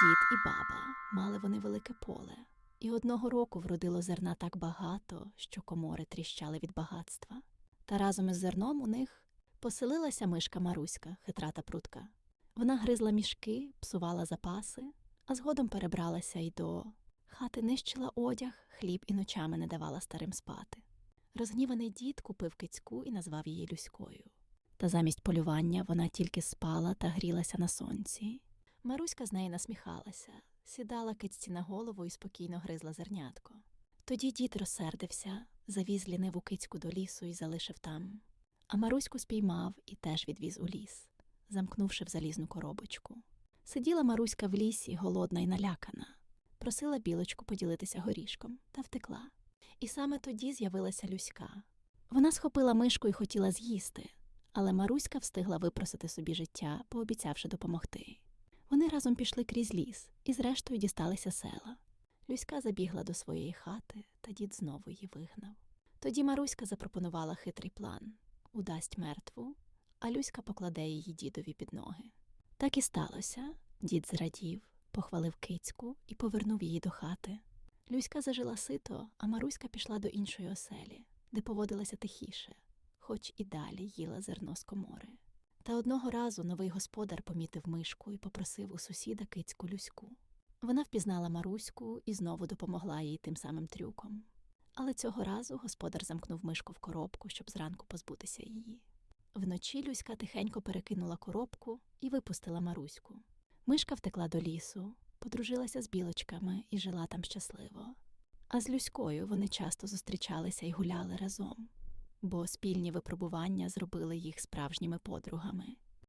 дід і баба, мали вони велике поле, і одного року вродило зерна так багато, що комори тріщали від багатства. Та разом із зерном у них поселилася мишка Маруська, хитра та прутка. Вона гризла мішки, псувала запаси, а згодом перебралася й до хати нищила одяг, хліб і ночами не давала старим спати. Розгніваний дід купив кицьку і назвав її Люською. Та замість полювання вона тільки спала та грілася на сонці. Маруська з неї насміхалася, сідала кицьці на голову і спокійно гризла зернятко. Тоді дід розсердився, завіз ліниву кицьку до лісу і залишив там. А Маруську спіймав і теж відвіз у ліс, замкнувши в залізну коробочку. Сиділа Маруська в лісі, голодна і налякана, просила білочку поділитися горішком та втекла. І саме тоді з'явилася Люська. Вона схопила мишку і хотіла з'їсти, але Маруська встигла випросити собі життя, пообіцявши допомогти. Вони разом пішли крізь ліс і зрештою дісталися села. Люська забігла до своєї хати, та дід знову її вигнав. Тоді Маруська запропонувала хитрий план удасть мертву, а Люська покладе її дідові під ноги. Так і сталося. Дід зрадів, похвалив кицьку і повернув її до хати. Люська зажила сито, а Маруська пішла до іншої оселі, де поводилася тихіше, хоч і далі їла зерно з комори. Та одного разу новий господар помітив мишку і попросив у сусіда кицьку Люську. Вона впізнала Маруську і знову допомогла їй тим самим трюком. Але цього разу господар замкнув мишку в коробку, щоб зранку позбутися її. Вночі Люська тихенько перекинула коробку і випустила Маруську. Мишка втекла до лісу, подружилася з білочками і жила там щасливо. А з Люською вони часто зустрічалися і гуляли разом, бо спільні випробування зробили їх справжніми подругами.